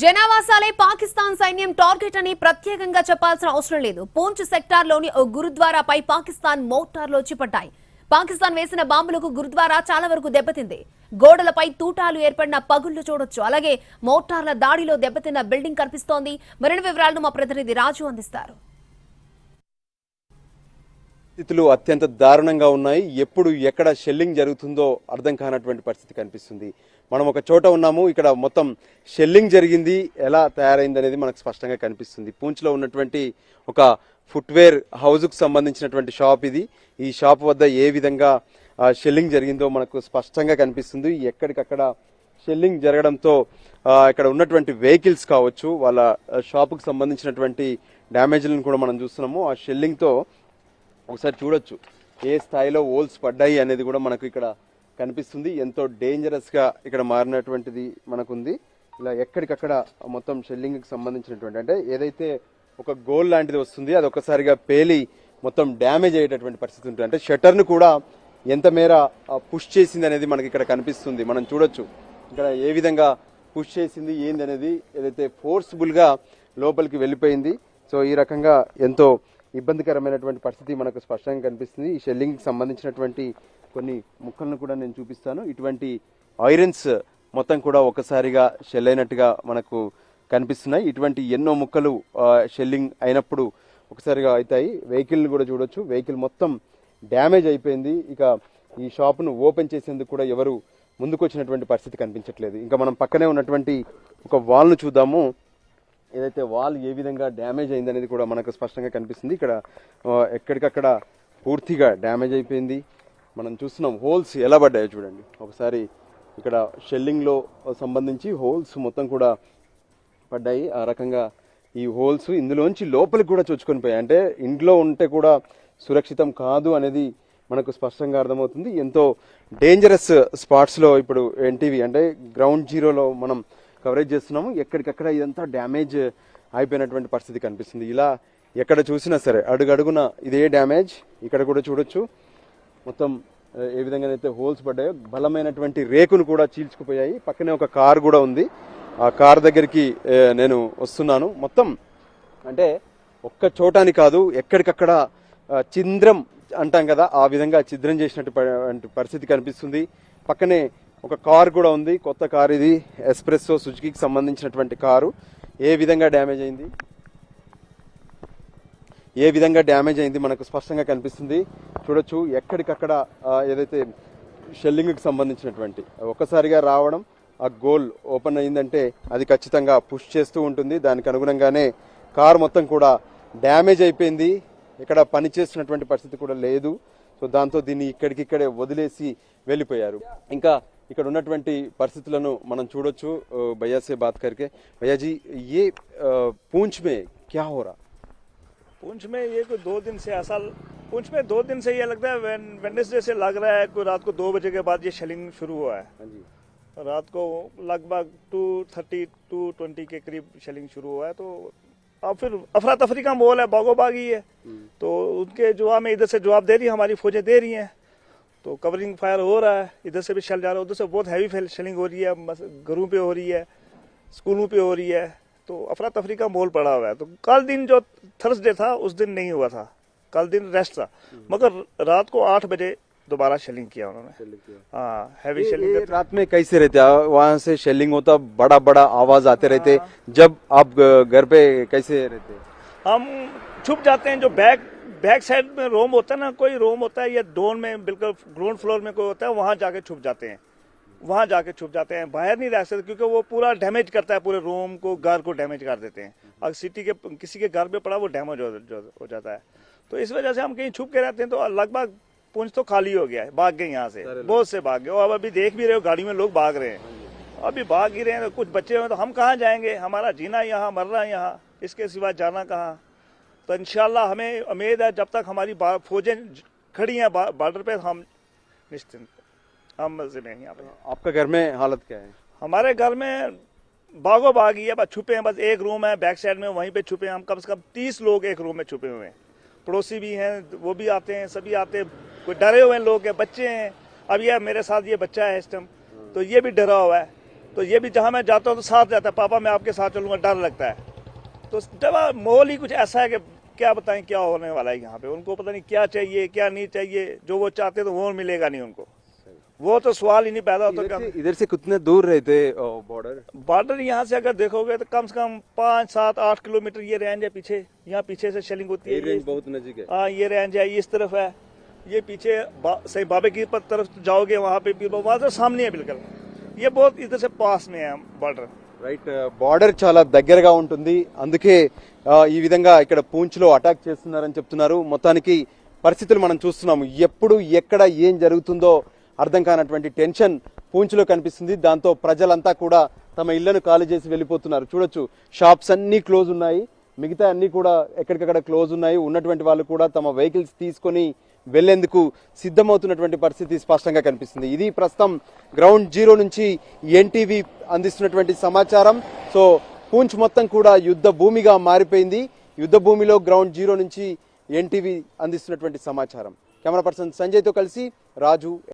జనావాసాలే పాకిస్తాన్ సైన్యం టార్గెట్ అని ప్రత్యేకంగా చెప్పాల్సిన అవసరం లేదు. పూంచ్ సెక్టార్లోని ఓ గురుద్వారాపై పాకిస్తాన్ మోటార్లు వచ్చిపడ్డాయి పాకిస్తాన్ వేసిన బాంబులకు గురుద్వారా చాలా వరకు దెబ్బతింది. గోడలపై తూటాలు ఏర్పడిన పగుళ్ళు చూడొచ్చు. అలాగే మోటార్ల దాడిలో దెబ్బతిన్న బిల్డింగ్ కనిపిస్తోంది. మరిన్ని వివరాలను మా ప్రతినిధి రాజు అందిస్తారు. పరిస్థితులు అత్యంత దారుణంగా ఉన్నాయి. ఎప్పుడు ఎక్కడ షెల్లింగ్ జరుగుతుందో అర్థం కానటువంటి పరిస్థితి కనిపిస్తుంది. మనం ఒక చోట ఉన్నాము ఇక్కడ మొత్తం షెల్లింగ్ జరిగింది ఎలా తయారైంది అనేది మనకు స్పష్టంగా కనిపిస్తుంది. పూంచ్లో ఉన్నటువంటి ఒక ఫుట్వేర్ హౌస్కు సంబంధించినటువంటి షాప్ ఇది. ఈ షాప్ వద్ద ఏ విధంగా ఆ, షెల్లింగ్ జరిగిందో మనకు స్పష్టంగా కనిపిస్తుంది. ఎక్కడికక్కడ షెల్లింగ్ జరగడంతో ఇక్కడ ఉన్నటువంటి వెహికల్స్ కావచ్చు వాళ్ళ షాపుకు సంబంధించినటువంటి డ్యామేజ్లను కూడా మనం చూస్తున్నాము. ఆ షెల్లింగ్తో ఒకసారి చూడొచ్చు. ఏ స్థాయిలో హోల్స్ పడ్డాయి అనేది కూడా మనకు ఇక్కడ కనిపిస్తుంది. ఎంతో డేంజరస్గా ఇక్కడ మారినటువంటిది మనకుంది. ఇలా ఎక్కడికక్కడ మొత్తం షెల్లింగ్కి సంబంధించినటువంటి అంటే ఏదైతే ఒక గోల్ లాంటిది వస్తుంది అది ఒకసారిగా పేలి మొత్తం డ్యామేజ్ అయ్యేటటువంటి పరిస్థితి ఉంటుంది. అంటే షట్టర్ కూడా ఎంత మేర పుష్ చేసింది అనేది మనకి ఇక్కడ కనిపిస్తుంది. మనం చూడొచ్చు. ఇక్కడ ఏ విధంగా పుష్ చేసింది ఏంది అనేది ఏదైతే ఫోర్స్ఫుల్గా లోపలికి వెళ్ళిపోయింది. సో ఈ రకంగా ఎంతో ఇబ్బందికరమైనటువంటి పరిస్థితి మనకు స్పష్టంగా కనిపిస్తుంది. ఈ షెల్లింగ్కి సంబంధించినటువంటి కొన్ని ముక్కలను కూడా నేను చూపిస్తాను. ఇటువంటి ఐరన్స్ మొత్తం కూడా ఒకసారిగా షెల్ అయినట్టుగా మనకు కనిపిస్తున్నాయి. ఇటువంటి ఎన్నో ముక్కలు షెల్లింగ్ అయినప్పుడు ఒకసారిగా అవుతాయి. వెహికల్ని కూడా చూడొచ్చు. వెహికల్ మొత్తం డ్యామేజ్ అయిపోయింది. ఇక ఈ షాప్ను ఓపెన్ చేసేందుకు కూడా ఎవరు ముందుకు వచ్చినటువంటి పరిస్థితి కనిపించట్లేదు. ఇంకా మనం పక్కనే ఉన్నటువంటి ఒక వాల్ను చూద్దాము. ఏదైతే వాల్ ఏ విధంగా డ్యామేజ్ అయింది అనేది కూడా మనకు స్పష్టంగా కనిపిస్తుంది. ఇక్కడ ఎక్కడికక్కడ పూర్తిగా డ్యామేజ్ అయిపోయింది. మనం చూస్తున్నాం హోల్స్ ఎలా పడ్డాయో చూడండి. ఒకసారి ఇక్కడ షెల్లింగ్లో సంబంధించి హోల్స్ మొత్తం కూడా పడ్డాయి. ఆ రకంగా ఈ హోల్స్ ఇందులోంచి లోపలికి కూడా చొచ్చుకొని పోయాయి. అంటే ఇంట్లో ఉంటే కూడా సురక్షితం కాదు అనేది మనకు స్పష్టంగా అర్థమవుతుంది. ఎంతో డేంజరస్ స్పాట్స్లో ఇప్పుడు ఎన్టీవీ అంటే గ్రౌండ్ జీరోలో మనం కవరేజ్ చేస్తున్నాము. ఎక్కడికక్కడ ఇదంతా డ్యామేజ్ అయిపోయినటువంటి పరిస్థితి కనిపిస్తుంది. ఇలా ఎక్కడ చూసినా సరే అడుగడుగున ఇదే డ్యామేజ్ ఇక్కడ కూడా చూడొచ్చు. మొత్తం ఏ ఏ విధంగానైతే హోల్స్ పడ్డాయో బలమైనటువంటి రేకును కూడా చీల్చుకుపోయాయి. పక్కనే ఒక కార్ కూడా ఉంది. ఆ కార్ దగ్గరికి నేను వస్తున్నాను. మొత్తం అంటే ఒక్క చోటాని కాదు ఎక్కడికక్కడ చింద్రం అంటాం కదా ఆ విధంగా ఛిద్రం చేసినట్టు పరిస్థితి కనిపిస్తుంది. పక్కనే ఒక కార్ కూడా ఉంది. కొత్త కార్ ఇది. ఎస్ప్రెస్సో సుజుకికి సంబంధించినటువంటి కారు. ఏ విధంగా డ్యామేజ్ అయింది? ఏ విధంగా డ్యామేజ్ అయింది మనకు స్పష్టంగా కనిపిస్తుంది. చూడొచ్చు ఎక్కడికక్కడ ఏదైతే షెల్లింగ్కి సంబంధించినటువంటి ఒక్కసారిగా రావడం ఆ గోల్ ఓపెన్ అయిందంటే అది ఖచ్చితంగా పుష్ చేస్తూ ఉంటుంది. దానికి అనుగుణంగానే కార్ మొత్తం కూడా డ్యామేజ్ అయిపోయింది. ఇక్కడ పని చేస్తున్నటువంటి పరిస్థితి కూడా లేదు. సో దాంతో దీన్ని ఇక్కడికిక్కడే వదిలేసి వెళ్ళిపోయారు. ఇంకా ఇక్కడ ఉన్నటువంటి పరిస్థితులను మనం చూడొచ్చు ఆ, భయ్యా సే బాత్ కరికే భయ్యాజీ ఏ ఆ, పూంచ్ మే క్యా హో రా पुंछ में ये कोई दो दिन से ऐसा पुंछ में दो दिन से ये लगता है वेडनेसडे से लग रहा है कोई रात को दो बजे के बाद ये शेलिंग शुरू हुआ है हाँ जी रात को लगभग टू थर्टी टू ट्वेंटी के करीब शेलिंग शुरू हुआ है तो अब फिर अफरा तफरी का माहौल है बागो बागी है तो उनके जवाब में इधर से जवाब दे रही है हमारी फौजें दे रही हैं तो कवरिंग फायर हो रहा है इधर से भी शेल जा रहा है उधर से बहुत हैवी शेलिंग हो रही है घरों पे हो रही है स्कूलों पे हो रही है तो अफरा तफरी का माहौल पड़ा हुआ है। तो कल दिन जो थर्सडे था उस दिन नहीं हुआ था। कल दिन रेस्ट था। मगर रात को आठ बजे दोबारा शेलिंग किया उन्होंने। हाँ हैवी शेलिंग रात में कैसे रहते वहाँ से शेलिंग होता बड़ा बड़ा आवाज़ आते रहते। जब आप घर पे कैसे रहते? हम छुप जाते हैं जो बैक बैक साइड में रोम होता है ना कोई रोम होता है या डोन में बिल्कुल ग्राउंड फ्लोर में कोई होता है वहाँ जाके छुप जाते हैं। वहाँ जाके छुप जाते हैं। बाहर नहीं रह सकते क्योंकि वो पूरा डैमेज करता है पूरे रूम को घर को डैमेज कर देते हैं। अगर सिटी के किसी के घर पे पड़ा वो डैमेज हो, जाता है। तो इस वजह से हम कहीं छुप के रहते हैं तो लगभग पुंछ तो खाली हो गया है भाग गए यहाँ से। बहुत से भाग गए। और अब अभी देख भी रहे हो गाड़ी में लोग भाग रहे हैं। अभी भाग ही रहे हैं तो कुछ बच्चे हैं तो हम कहाँ जाएँगे? हमारा जीना यहाँ मरना यहाँ इसके सिवा जाना कहाँ? तो इंशाल्लाह हमें उम्मीद है जब तक हमारी फौजें खड़ी हैं बॉर्डर पे हम निश्चिंत हम मज़े में हैं यहाँ पे। आपका घर में हालत क्या है? हमारे घर में बागो बाग ही है बस छुपे हैं बस एक रूम है बैक साइड में वहीं पे छुपे हैं। हम कम से कम तीस लोग एक रूम में छुपे हुए हैं। पड़ोसी भी हैं वो भी आते हैं सभी आते हैं। कोई डरे हुए हैं लोग हैं बच्चे हैं। अब ये मेरे साथ ये बच्चा है इस टाइम तो ये भी डरा हुआ है। तो ये भी जहाँ मैं जाता हूँ तो साथ जाता है पापा मैं आपके साथ चलूँगा डर लगता है। तो जब माहौल ही कुछ ऐसा है कि क्या बताएँ क्या होने वाला है यहाँ पे? उनको पता नहीं क्या चाहिए क्या नहीं चाहिए जो वो चाहते तो वो मिलेगा नहीं उनको। वो तो सवाल ही नहीं पैदा होता से इधर से कितने दूर रहते बॉर्डर बॉर्डर यहाँ से अगर देखोगे तो कम से कम पाँच सात आठ किलोमीटर ये रेंज है पीछे। यहाँ पीछे से शेलिंग होती है। रेंज बहुत नज़दीक है। हाँ ये रेंज है इस तरफ़ है। ये पीछे बा, सही बाबे की तरफ़ जाओगे वहाँ पे वहाँ से सामने है बिल्कुल। ये बहुत इधर से पास में है बॉर्डर రైట్ బార్డర్ చాలా దగ్గరగా ఉంటుంది. అందుకే ఈ విధంగా ఇక్కడ పూంచ్లో అటాక్ చేస్తున్నారని చెప్తున్నారు. మొత్తానికి పరిస్థితులు మనం చూస్తున్నాము. ఎప్పుడు ఎక్కడ ఏం జరుగుతుందో అర్థం కానటువంటి టెన్షన్ పూంచ్లో కనిపిస్తుంది. దాంతో ప్రజలంతా కూడా తమ ఇళ్ళను ఖాళీ చేసి వెళ్ళిపోతున్నారు. చూడొచ్చు షాప్స్ అన్నీ క్లోజ్ ఉన్నాయి. మిగతా అన్నీ కూడా ఎక్కడికక్కడ క్లోజ్ ఉన్నాయి. ఉన్నటువంటి వాళ్ళు కూడా తమ వెహికల్స్ తీసుకొని వెళ్ళేందుకు సిద్ధమవుతున్నటువంటి పరిస్థితి స్పష్టంగా కనిపిస్తుంది. ఇది ప్రస్తుతం గ్రౌండ్ జీరో నుంచి ఎన్టీవీ అందిస్తున్నటువంటి సమాచారం. సో పూంచ్ మొత్తం కూడా యుద్ధ భూమిగా మారిపోయింది. యుద్ధ భూమిలో గ్రౌండ్ జీరో నుంచి ఎన్టీవీ అందిస్తున్నటువంటి సమాచారం. కెమెరా పర్సన్ సంజయ్తో కలిసి రాజు